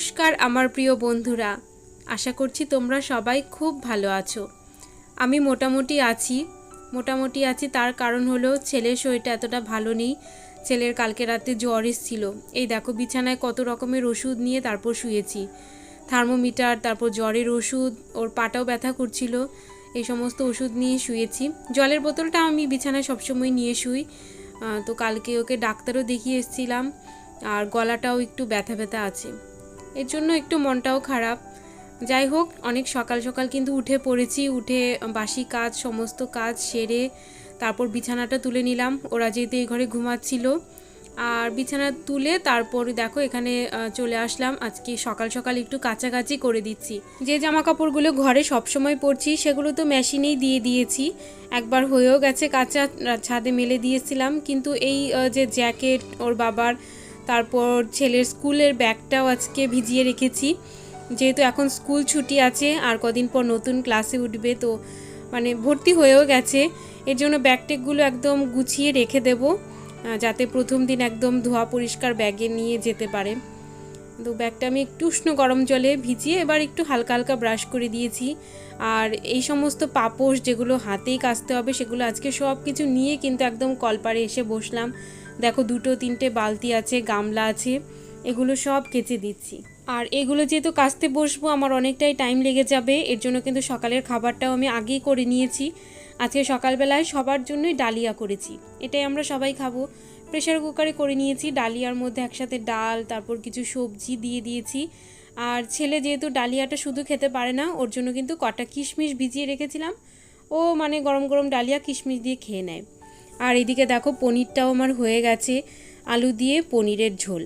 নমস্কার, আমার প্রিয় বন্ধুরা। আশা করছি তোমরা সবাই খুব ভালো আছো। আমি মোটামুটি আছি। মোটামুটি আছি তার কারণ হলো ছেলের শরীরটা এতটা ভালো নেই। ছেলের কালকে রাতে জ্বর এসেছিল। এই দেখো বিছানায় কত রকমের ওষুধ নিয়ে তারপর শুয়েছি। থার্মোমিটার, তারপর জ্বরের ওষুধ, ওর পাটাও ব্যথা করছিল। এই সমস্ত ওষুধ নিয়ে শুয়েছি। জলের বোতলটা আমি বিছানায় সবসময় নিয়ে শুই। তো কালকে ওকে ডাক্তারও দেখিয়ে এসেছিলাম। আর গলাটাও একটু ব্যথা ব্যথা আছে। এর জন্য একটু মনটাও খারাপ। যাই হোক, অনেক সকাল সকাল কিন্তু উঠে পড়েছি, উঠে বাসি কাজ, সমস্ত কাজ সেরে তারপর বিছানাটা তুলে নিলাম। ওরা যেহেতু এই ঘরে ঘুমাচ্ছিল। আর বিছানা তুলে তারপর দেখো এখানে চলে আসলাম। আজকে সকাল সকাল একটু কাছাকাছি করে দিচ্ছি। যে জামা কাপড়গুলো ঘরে সবসময় পরছি, সেগুলো তো মেশিনেই দিয়ে দিয়েছি। একবার হয়েও গেছে কাঁচা ছাদে মেলে দিয়েছিলাম। কিন্তু এই যে জ্যাকেট ওর বাবার তারপর ছেলের স্কুলের ব্যাগটাও আজকে ভিজিয়ে রেখেছি। যেহেতু এখন স্কুল ছুটি আছে, আর কদিন পর নতুন ক্লাসে উঠবে, তো মানে ভর্তি হয়েও গেছে। এর জন্য ব্যাগটেকগুলো একদম গুছিয়ে রেখে দেব যাতে প্রথম দিন একদম ধোয়া পরিষ্কার ব্যাগে নিয়ে যেতে পারে। তো ব্যাগটা আমি একটু উষ্ণ গরম জলে ভিজিয়ে এবার একটু হালকা হালকা ব্রাশ করে দিয়েছি। আর এই সমস্ত পাপোশ যেগুলো হাতেই কাচতে হবে, সেগুলো আজকে সব কিছু নিয়ে কিন্তু একদম কলপারে এসে বসলাম। দেখো দুটো তিনটে বালতি আছে, গামলা আছে, এগুলো সব কেচে দিচ্ছি। আর এগুলো যেহেতু কাচতে বসবো, আমার অনেকটাই টাইম লেগে যাবে, এর জন্য কিন্তু সকালের খাবারটাও আমি আগেই করে নিয়েছি। আজকে সকালবেলায় সবার জন্যই ডালিয়া করেছি। এটাই আমরা সবাই খাব। প্রেশার কুকারে করে নিয়েছি, ডালিয়ার মধ্যে একসাথে ডাল, তারপর কিছু সবজি দিয়ে দিয়েছি। আর ছেলে যেহেতু ডালিয়াটা শুধু খেতে পারে না, ওর জন্য কিন্তু কটা কিশমিশ ভিজিয়ে রেখেছিলাম। ও মানে গরম গরম ডালিয়া কিশমিশ দিয়ে খেয়ে নেয়। আর এদিকে দেখো পনিরটাও আমার হয়ে গেছে, আলু দিয়ে পনিরের ঝোল।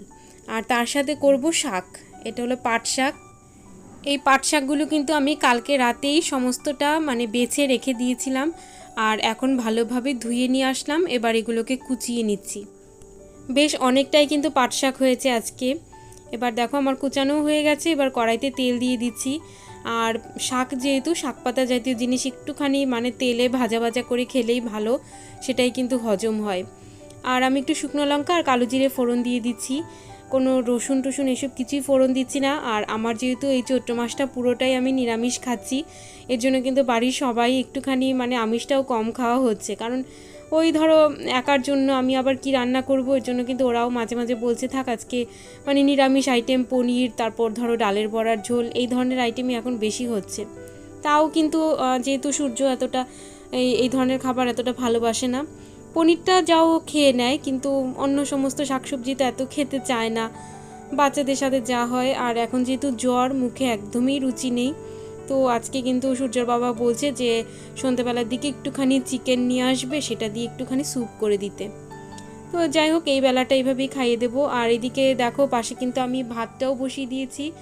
আর তার সাথে করব শাক, এটা হলো পাট শাক। এই পাট শাকগুলো কিন্তু আমি কালকে রাতেই সমস্তটা মানে বেছে রেখে দিয়েছিলাম, আর এখন ভালোভাবে ধুয়ে নিয়ে আসলাম, এবার এগুলোকে কুচিয়ে নিচ্ছি। বেশ অনেকটাই কিন্তু পাট শাক হয়েছে আজকে। এবার দেখো আমার কুচানো হয়ে গেছে, এবার কড়াইতে তেল দিয়ে দিচ্ছি। আর শাক যেহেতু, শাক পাতা জাতীয় জিনিস একটুখানি মানে তেলে ভাজা ভাজা করে খেলেই ভালো, সেটাই কিন্তু হজম হয়। আর আমি একটু শুকনো লঙ্কা আর কালো জিরে ফোড়ন দিয়ে দিচ্ছি। কোনো রসুন টসুন এসব কিছুই ফোড়ন দিচ্ছি না। আর আমার যেহেতু এই চৈত্র মাসটা পুরোটাই আমি নিরামিষ খাচ্ছি, এর জন্য কিন্তু বাড়ির সবাই একটুখানি মানে আমিষটাও কম খাওয়া হচ্ছে। কারণ ওই ধরো একার জন্য আমি আবার কি রান্না করব? এর জন্য কিন্তু ওরাও মাঝে মাঝে বলছে, থাক আজকে মানে নিরামিষ আইটেম পনির, তারপর ধরো ডালের বড়ার ঝোল। এই ধরনের আইটেমই এখন বেশি হচ্ছে। তাও কিন্তু যেহেতু সূর্য এতটা এই এই ধরনের খাবার এতটা ভালোবাসে না, পনিরটা যাও খেয়ে নেয়, কিন্তু অন্য সমস্ত শাকসবজি তো এত খেতে চায় না। বাচ্চাদের সাথে যা হয়, আর এখন যেহেতু জ্বর, মুখে একদমই রুচি নেই। তো আজকে কিন্তু সূর্যর বাবা বলছে যে সন্ধ্যেবেলার দিকে একটুখানি চিকেন নিয়ে আসবে, সেটা দিয়ে একটুখানি স্যুপ করে দিতে। তো যাই হোক, এই বেলাটা এইভাবেই খাইয়ে দেবো। আর এদিকে দেখো, পাশে কিন্তু আমি ভাতটাও বসিয়ে দিয়েছি।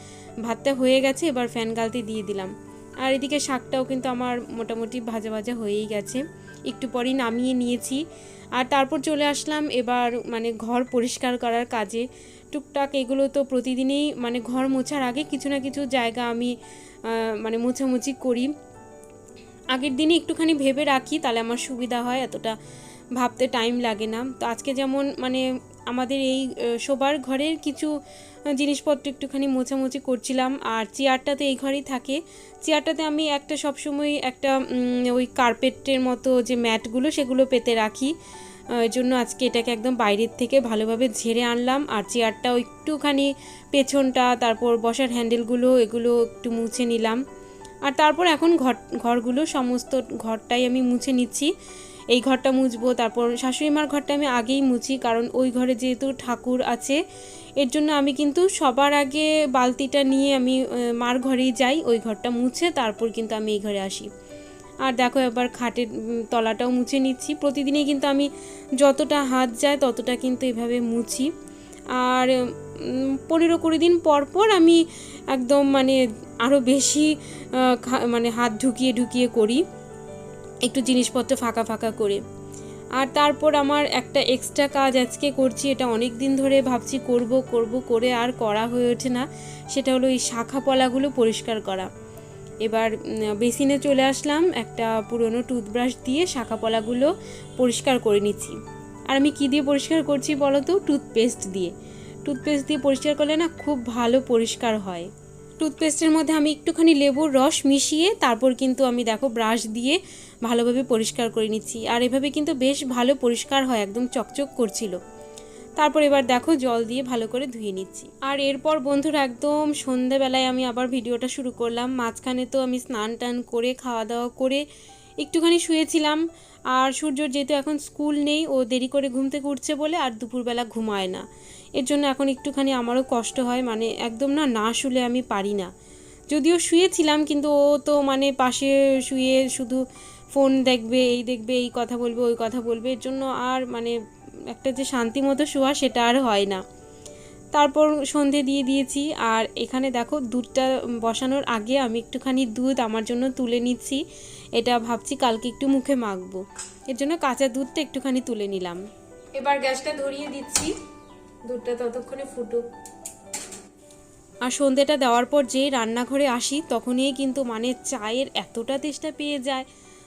ভাতটা হয়ে গেছে, এবার ফ্যান গালতে দিয়ে দিলাম। আর এদিকে শাকটাও কিন্তু আমার মোটামুটি ভাজা ভাজা হয়েই গেছে। একটু পরেই নামিয়ে নিয়েছি। আর তারপর চলে আসলাম এবার মানে ঘর পরিষ্কার করার কাজে। টুকটাক এগুলো তো প্রতিদিনই মানে ঘর মোছার আগে কিছু না কিছু জায়গা আমি মানে মোছামুছি করি। আগের দিনই একটুখানি ভেবে রাখি, তাহলে আমার সুবিধা হয়, এতটা ভাবতে টাইম লাগে না। তো আজকে যেমন মানে আমাদের এই শোবার ঘরের কিছু জিনিসপত্র একটুখানি মোছামুছি করছিলাম, আর চেয়ারটা তো এই ঘরেই থাকে। চেয়ারটাতে আমি একটা সবসময় একটা ওই কার্পেটের মতো যে ম্যাটগুলো সেগুলো পেতে রাখি। জন্য আজকে এটাকে একদম বাইরের থেকে ভালোভাবে ঝেড়ে আনলাম। আর চেয়ারটাও একটুখানি পেছনটা, তারপর বসার হ্যান্ডেলগুলো, এগুলো একটু মুছে নিলাম। আর তারপর এখন ঘর, ঘরগুলো সমস্ত ঘরটাই আমি মুছে নিচ্ছি। এই ঘরটা মুছবো, তারপর শাশুড়ি মার ঘরটা আমি আগেই মুছি, কারণ ওই ঘরে যেহেতু ঠাকুর আছে, এর জন্য আমি কিন্তু সবার আগে বালতিটা নিয়ে আমি মার ঘরেই যাই, ওই ঘরটা মুছে, তারপর কিন্তু আমি এই ঘরে আসি। আর দেখো এবার খাটের তলাটাও মুছে নিচ্ছি। প্রতিদিনই কিন্তু আমি যতটা হাত যায় ততটা কিন্তু এভাবে মুছি। আর পনেরো কুড়ি দিন পর পর আমি একদম মানে আরও বেশি মানে হাত ঢুকিয়ে ঢুকিয়ে করি। একটু জিনিসপত্র ফাঁকা ফাঁকা করে। আর তারপর আমার একটা এক্সট্রা কাজ আজকে করছি, এটা অনেক দিন ধরে ভাবছি করব করব, করে আর করা হয়ে ওঠে না। সেটা হলো এই শাখা পলাগুলো পরিষ্কার করা। এবার বেসিনে চলে আসলাম একটা পুরনো টুথব্রাশ দিয়ে শাখা পলাগুলো পরিষ্কার করে নিচ্ছি। আর আমি কী দিয়ে পরিষ্কার করছি বলো তো? টুথপেস্ট দিয়ে। টুথপেস্ট দিয়ে পরিষ্কার করলে না খুব ভালো পরিষ্কার হয়। টুথপেস্টের মধ্যে আমি একটুখানি লেবুর রস মিশিয়ে তারপর কিন্তু আমি দেখো ব্রাশ দিয়ে ভালোভাবে পরিষ্কার করে নিচ্ছি। আর এভাবে কিন্তু বেশ ভালো পরিষ্কার হয়, একদম চকচক করছিল। তারপর এবার দেখো জল দিয়ে ভালো করে ধুয়ে নিচ্ছি। আর এরপর বন্ধুরা একদম সন্ধেবেলায় আমি আবার ভিডিওটা শুরু করলাম। মাঝখানে তো আমি স্নান টান করে, খাওয়া দাওয়া করে একটুখানি শুয়েছিলাম। আর সূর্যর যেহেতু এখন স্কুল নেই, ও দেরি করে ঘুম থেকে উঠছে বলে আর দুপুরবেলা ঘুমায় না। এর জন্য এখন একটুখানি আমারও কষ্ট হয় মানে একদম না না শুলে আমি পারি না। যদিও শুয়েছিলাম, কিন্তু ও তো মানে পাশে শুয়ে শুধু ফোন দেখবে, এই দেখবে, এই কথা বলবে, ওই কথা বলবে। এর জন্য আর মানে একটা যে শান্তি মতো শোয়া সেটা আর হয় না। তারপর সন্ধে দিয়ে দিয়েছি আর এখানে দেখো দুধটা বসানোর আগে আমি একটুখানি দুধ আমার জন্য তুলে নিচ্ছি। এটা ভাবছি কালকে একটু মুখে মাখবো। এর জন্য কাঁচা দুধটা একটুখানি তুলে নিলাম। এবার গ্যাসটা ধরিয়ে দিচ্ছি। দুধটা ততক্ষণে ফুটুক। আর সন্ধেটা দেওয়ার পর যেই রান্নাঘরে আসি তখনই কিন্তু মানে চায়ের এতটা তেষ্টা পেয়ে যায়।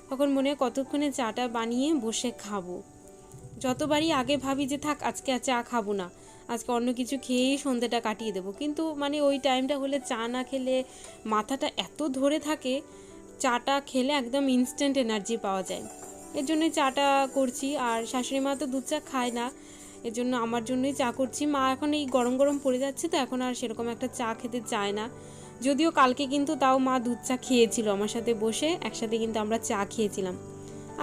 তখন মনে হয় কতক্ষণে চাটা বানিয়ে বসে খাব। যতবারই আগে ভাবি যে থাক, আজকে আর চা খাব না, আজকে অন্য কিছু খেয়েই সন্ধেটা কাটিয়ে দেবো। কিন্তু মানে ওই টাইমটা হলে চা না খেলে মাথাটা এত ধরে থাকে, চাটা খেলে একদম ইনস্ট্যান্ট এনার্জি পাওয়া যায়। এর জন্যই চাটা করছি, আর শাশুড়ি মা তো দুধ চা খায় না, এর জন্য আমার জন্যই চা করছি। মা এখন এই গরম গরম পড়ে যাচ্ছে তো, এখন আর সেরকম একটা চা খেতে চায় না। যদিও কালকে কিন্তু তাও মা দুধ চা খেয়েছিল আমার সাথে বসে, একসাথে কিন্তু আমরা চা খেয়েছিলাম।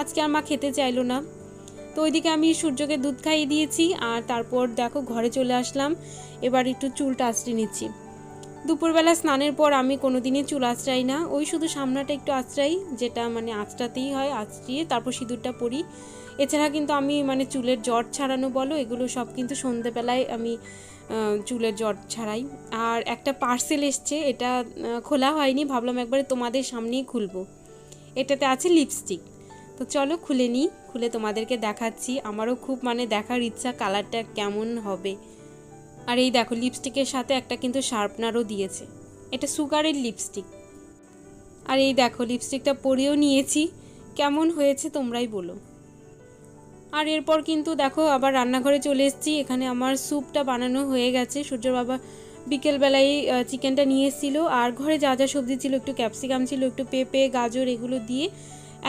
আজকে আর মা খেতে চাইলো না। তো ওইদিকে আমি সূর্যকে দুধ খাইয়ে দিয়েছি আর তারপর দেখো ঘরে চলে আসলাম। এবার একটু চুলটা আঁচড়ে নিচ্ছি। দুপুরবেলা স্নানের পর আমি কোনো দিনই চুল আঁচড়াই না। ওই শুধু সামনাটা একটু আঁচড়াই, যেটা মানে আঁচড়াতেই হয়, আঁচড়িয়ে তারপর সিঁদুরটা পরি। এছাড়া কিন্তু আমি মানে চুলের জট ছাড়ানো বলো, এগুলো সব কিন্তু সন্ধেবেলায় আমি চুলের জট ছাড়াই। আর একটা পার্সেল এসছে, এটা খোলা হয়নি, ভাবলাম একবারে তোমাদের সামনেই খুলবো। এটাতে আছে লিপস্টিক। তো চলো খুলে নিই, খুলে তোমাদেরকে দেখাচ্ছি। আমারও খুব মানে দেখার ইচ্ছা কালারটা কেমন হবে। আর এই দেখো লিপস্টিকের সাথে একটা কিন্তু শার্পনারও দিয়েছে। এটা সুগারের লিপস্টিক আর এই দেখো লিপস্টিকটা পরেও নিয়েছি। কেমন হয়েছে তোমরাই বলো। আর এরপর কিন্তু দেখো, আবার রান্নাঘরে চলে এসেছি। এখানে আমার স্যুপটা বানানো হয়ে গেছে। সূর্য বাবা বিকেলবেলায় চিকেনটা নিয়ে এসেছিল। আর ঘরে যা যা সবজি ছিল, একটু ক্যাপসিকাম ছিল, একটু পেঁপে, গাজর, এগুলো দিয়ে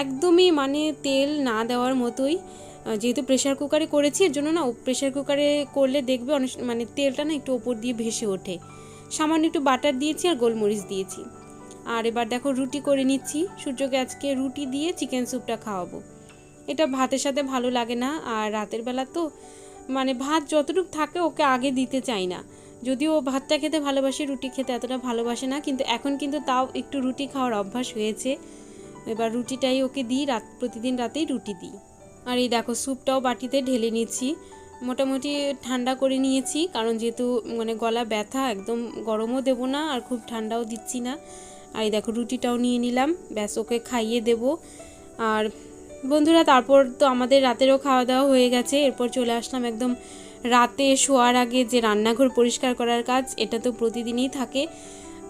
একদমই মানে তেল না দেওয়ার মতোই যেহেতু প্রেশার কুকারে করেছি, এর জন্য না প্রেশার কুকারে করলে দেখবে অনেক মানে তেলটা না একটু ওপর দিয়ে ভেসে ওঠে। সামান্য একটু বাটার দিয়েছি আর গোলমরিচ দিয়েছি। আর এবার দেখো রুটি করে নিচ্ছি। সূর্যকে আজকে রুটি দিয়ে চিকেন স্যুপটা খাওয়াবো। এটা ভাতের সাথে ভালো লাগে না, আর রাতের বেলা তো মানে ভাত যতটুকু থাকে ওকে আগে দিতে চাই না। যদিও ভাতটা খেতে ভালোবাসে, রুটি খেতে এতটা ভালোবাসে না, কিন্তু এখন কিন্তু তাও একটু রুটি খাওয়ার অভ্যাস হয়েছে। এবার রুটিটাই ওকে দিই, রাত, প্রতিদিন রাতেই রুটি দিই। আর এই দেখো, স্যুপটাও বাটিতে ঢেলে নিয়েছি। মোটামুটি ঠান্ডা করে নিয়েছি, কারণ যেহেতু মানে গলা ব্যথা, একদম গরমও দেবো না আর খুব ঠান্ডাও দিচ্ছি না। আর এই দেখো, রুটিটাও নিয়ে নিলাম, ব্যাস ওকে খাইয়ে দেবো। আর বন্ধুরা, তারপর তো আমাদের রাতেরও খাওয়া দাওয়া হয়ে গেছে। এরপর চলে আসলাম একদম রাতে শোয়ার আগে যে রান্নাঘর পরিষ্কার করার কাজ, এটা তো প্রতিদিনই থাকে।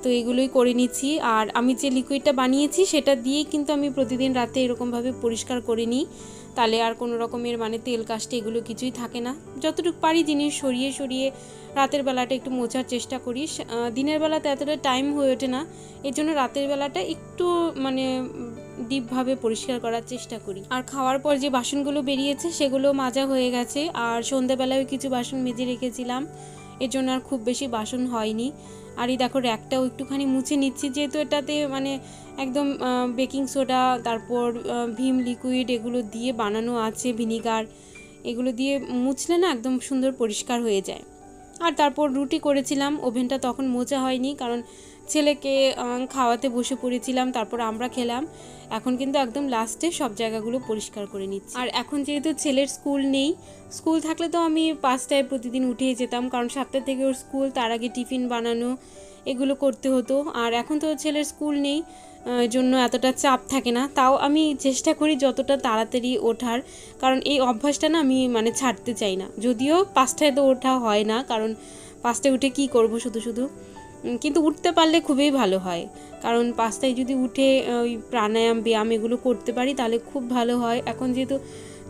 তো এগুলোই করে নিচ্ছি। আর আমি যে লিকুইডটা বানিয়েছি সেটা দিয়েই কিন্তু আমি প্রতিদিন রাতে এরকমভাবে পরিষ্কার করে নিই। তাহলে আর কোনো রকমের মানে তেল কাস্টে এগুলো কিছুই থাকে না। যতটুকু পারি জিনিস সরিয়ে সরিয়ে রাতের বেলাটা একটু মোছার চেষ্টা করি। দিনের বেলাতে এতটা টাইম হয়ে ওঠে না। এর জন্য রাতের বেলাটা একটু মানে ডিপভাবে পরিষ্কার করার চেষ্টা করি। আর খাওয়ার পর যে বাসনগুলো বেরিয়েছে সেগুলো মাজা হয়ে গেছে। আর সন্ধ্যাবেলায় কিছু বাসন মেজে রেখেছিলাম। এর জন্য আর খুব বেশি বাসন হয়নি। আর এই দেখো র্যাকটাও একটুখানি মুছে নিচ্ছি, যেহেতু এটাতে মানে একদম বেকিং সোডা তারপর ভীম লিকুইড এগুলো দিয়ে বানানো আছে ভিনিগার এগুলো দিয়ে মুছলে না একদম সুন্দর পরিষ্কার হয়ে যায়। আর তারপর রুটি করেছিলাম ওভেনটা তখন মোচা হয়নি, কারণ ছেলেকে খাওয়াতে বসে পড়েছিলাম, তারপর আমরা খেলাম। এখন কিন্তু একদম লাস্টে সব জায়গাগুলো পরিষ্কার করে নিচ্ছি। আর এখন যেহেতু ছেলের স্কুল নেই, স্কুল থাকলে তো আমি পাঁচটায় প্রতিদিন উঠে যেতাম, কারণ সাতটা থেকে ওর স্কুল, তার আগে টিফিন বানানো, এগুলো করতে হতো। আর এখন তো ছেলের স্কুল নেই জন্য এতটা চাপ থাকে না। তাও আমি চেষ্টা করি যতটা তাড়াতাড়ি ওঠার, কারণ এই অভ্যাসটা না আমি মানে ছাড়তে চাই না। যদিও পাঁচটায় তো ওঠা হয় না, কারণ পাঁচটায় উঠে কি করব শুধু শুধু? কিন্তু উঠতে পারলে খুবই ভালো হয়। কারণ পাঁচটায় যদি উঠে ওই প্রাণায়াম, ব্যায়াম এগুলো করতে পারি, তাহলে খুব ভালো হয়। এখন যেহেতু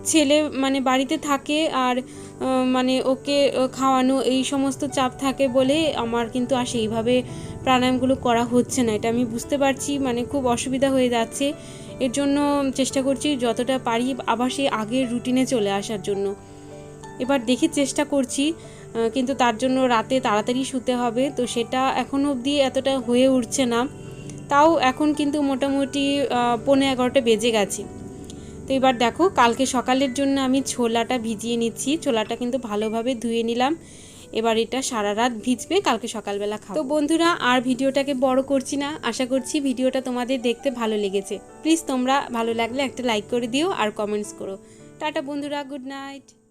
ছেলে মানে বাড়িতে থাকে আর মানে ওকে খাওয়ানো এই সমস্ত চাপ থাকে বলে আমার কিন্তু আর সেইভাবে প্রাণায়ামগুলো করা হচ্ছে না। এটা আমি বুঝতে পারছি মানে খুব অসুবিধা হয়ে যাচ্ছে। এর জন্য চেষ্টা করছি যতটা পারি আবার সেই আগের রুটিনে চলে আসার জন্য। এবার দেখি চেষ্টা করছি কিন্তু তার জন্য রাতে তাড়াতাড়ি শুতে হবে। তো সেটা এখনও অবধি এতটা হয়ে উঠছে না। তাও এখন কিন্তু মোটামুটি আহ, পৌনে এগারোটা বেজে গেছে। তো এবার দেখো কালকে সকালের জন্য আমি ছোলাটা ভিজিয়ে নিচ্ছি। ছোলাটা কিন্তু ভালোভাবে ধুয়ে নিলাম। এবার এটা সারা রাত ভিজবে কালকে সকালবেলা খাব। তো বন্ধুরা আর ভিডিওটাকে বড় করছি না। আশা করছি ভিডিওটা তোমাদের দেখতে ভালো লেগেছে। প্লিজ তোমরা ভালো লাগলে একটা লাইক করে দিও আর কমেন্টস করো। টাটা বন্ধুরা গুড নাইট।